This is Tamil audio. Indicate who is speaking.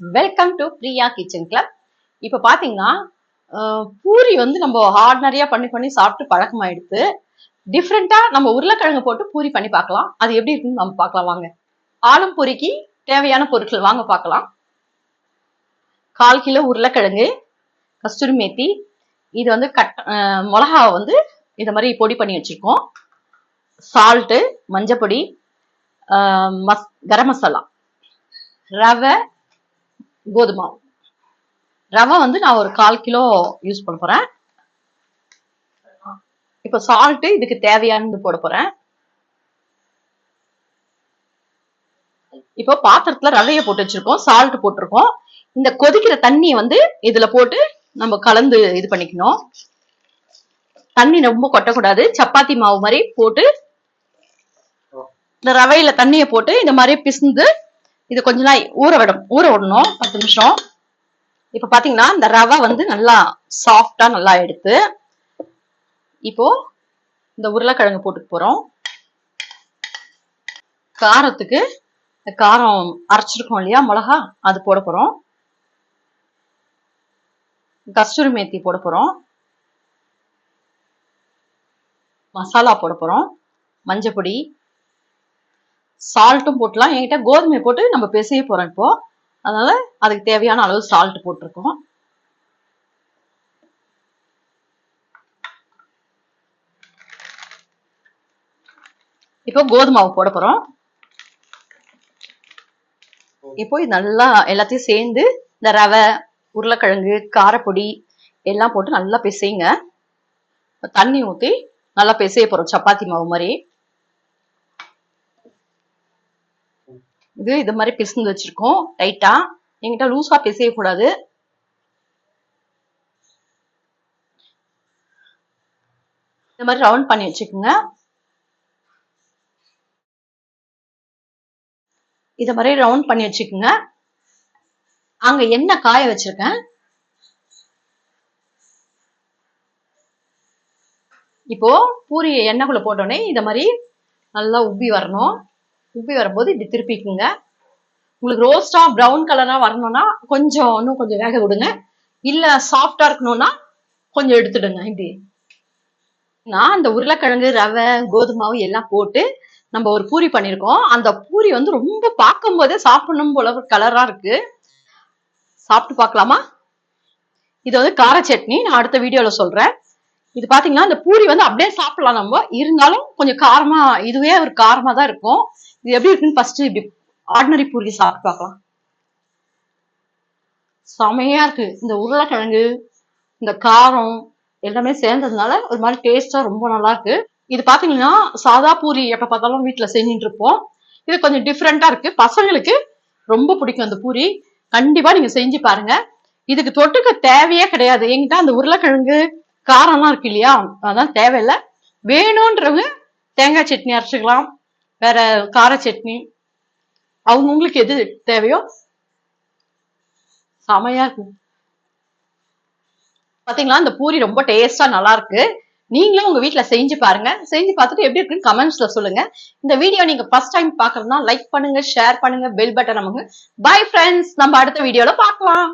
Speaker 1: Welcome to Priya kitchen club இப்போ பார்த்தீங்கன்னா பூரி வந்து நம்ம ஆர்டினரியாக பண்ணி பண்ணி சாப்பிட்டு பழக்கமாயிடுது டிஃப்ரெண்ட்டாக நம்ம உருளைக்கிழங்கு போட்டு பூரி பண்ணி பார்க்கலாம். அது எப்படி இருக்குன்னு நம்ம பார்க்கலாம் வாங்க. ஆளும் பூரிக்கு தேவையான பொருட்கள் வாங்க பார்க்கலாம். கால் கிலோ உருளைக்கிழங்கு கஸ்தூரி மேத்தி இது வந்து கட் அஹ், மிளகாவை வந்து இதை மாதிரி பொடி பண்ணி வச்சுருக்கோம். சால்ட்டு மஞ்சப்பொடி மஸ் கரம் மசாலா ரவை கோதுமை மாவு. ரவை வந்து நான் ஒரு கால் கிலோ யூஸ் பண்ண போறேன். இப்போ சால்ட்டு இதுக்கு தேவையானது போட போறேன். இப்போ பாத்திரத்துல ரவையை போட்டு வச்சிருக்கோம் சால்ட் போட்டிருக்கோம். இந்த கொதிக்கிற தண்ணியை வந்து இதுல போட்டு நம்ம கலந்து இது பண்ணிக்கணும். தண்ணி ரொம்ப கொட்டக்கூடாது. சப்பாத்தி மாவு மாதிரி போட்டு இந்த ரவையில தண்ணியை போட்டு இந்த மாதிரி பிசைந்து இது கொஞ்ச நாள் ஊற விடும். ஊற விடணும். பத்து நிமிஷம். இப்ப பாத்தீங்கன்னா இந்த ரவை வந்து நல்லா சாஃப்டா நல்லா எடுத்து இப்போ இந்த உருளைக்கிழங்கு போட்டுக்க போறோம். காரத்துக்கு இந்த காரம் அரைச்சிருக்கோம் இல்லையா மிளகா அது போட போறோம். கஸ்தூரி மேத்தி போட போறோம். மசாலா போட போறோம். மஞ்சள் பொடி சால்ட்டும் போட்டலாம். என்கிட்ட கோதுமை போட்டு நம்ம பிசைய போறோம் இப்போ. அதனால அதுக்கு தேவையான அளவு சால்ட் போட்டிருக்கோம். இப்போ கோதுமை போட போறோம். இப்போ இது நல்லா எல்லாத்தையும் சேர்ந்து இந்த ரவை உருளைக்கிழங்கு காரப்பொடி எல்லாம் போட்டு நல்லா பிசைங்க. தண்ணி ஊற்றி நல்லா பிசைய போறோம். சப்பாத்தி மாவு மாதிரி. இது இது மாதிரி பிசுந்து வச்சிருக்கோம். டைட்டா எங்கிட்ட லூசா பிசைய கூடாது. இந்த மாதிரி ரவுண்ட் பண்ணி வச்சுக்கோங்க. இத மாதிரி ரவுண்ட் பண்ணி வச்சுக்கோங்க. அங்க என்ன காய வச்சிருக்கேன்? இப்போ பூரி எண்ணெய்க்குள்ள போட்டோடனே இத மாதிரி நல்லா உப்பி வரணும். உப்பி வரும்போது இப்படி திருப்பிக்குங்க. உங்களுக்கு ரோஸ்டா ப்ரௌன் கலரா வரணும்னா கொஞ்சம் இன்னும் கொஞ்சம் வேக விடுங்க. இல்ல சாஃப்டா இருக்கணும்னா கொஞ்சம் எடுத்துடுங்க இப்படி. நான் அந்த உருளைக்கிழங்கு ரவை கோதுமாவு எல்லாம் போட்டு நம்ம ஒரு பூரி பண்ணியிருக்கோம். அந்த பூரி வந்து ரொம்ப பார்க்கும் போதே சாப்பிடணும் போல கலரா இருக்கு. சாப்பிட்டு பார்க்கலாமா? இது வந்து கார சட்னி நான் அடுத்த வீடியோல சொல்றேன். இது பாத்தீங்கன்னா இந்த பூரி வந்து அப்படியே சாப்பிடலாம் நம்ம. இருந்தாலும் கொஞ்சம் காரமா இதுவே ஒரு காரமா தான் இருக்கும். இது எப்படி இருக்குன்னு ஃபர்ஸ்ட் இப்படி ஆர்டினரி பூரி சாப்பிட்டு பார்க்கலாம். செமையா இருக்கு. இந்த உருளைக்கிழங்கு இந்த காரம் எல்லாமே சேர்ந்ததுனால ஒரு மாதிரி டேஸ்டா ரொம்ப நல்லா இருக்கு. இது பாத்தீங்கன்னா சாதா பூரி எப்ப பார்த்தாலும் வீட்டுல செஞ்சுட்டு இருப்போம். இது கொஞ்சம் டிஃப்ரெண்டா இருக்கு. பசங்களுக்கு ரொம்ப பிடிக்கும் அந்த பூரி. கண்டிப்பா நீங்க செஞ்சு பாருங்க. இதுக்கு தொட்டுக்க தேவையே கிடையாது. எங்கிட்ட அந்த உருளைக்கிழங்கு காரம்லாம் இருக்கு இல்லையா? அதான் தேவையில்லை. வேணும்ன்றவங்க தேங்காய் சட்னி அரைச்சிக்கலாம். வேற கார சட்னி. அவங்கவுங்களுக்கு எது தேவையோ? செமையா இருக்கும் பாத்தீங்களா? இந்த பூரி ரொம்ப டேஸ்டா நல்லா இருக்கு. நீங்களும் உங்க வீட்டுல செஞ்சு பாருங்க. செஞ்சு பார்த்துட்டு எப்படி இருக்குன்னு கமெண்ட்ஸ்ல சொல்லுங்க. இந்த வீடியோ நீங்க ஃபர்ஸ்ட் டைம் பாக்குறதுனா லைக் பண்ணுங்க ஷேர் பண்ணுங்க பெல் பட்டன் நமக்கு பை ஃப்ரெண்ட்ஸ் நம்ம அடுத்த வீடியோல பார்க்கலாம்.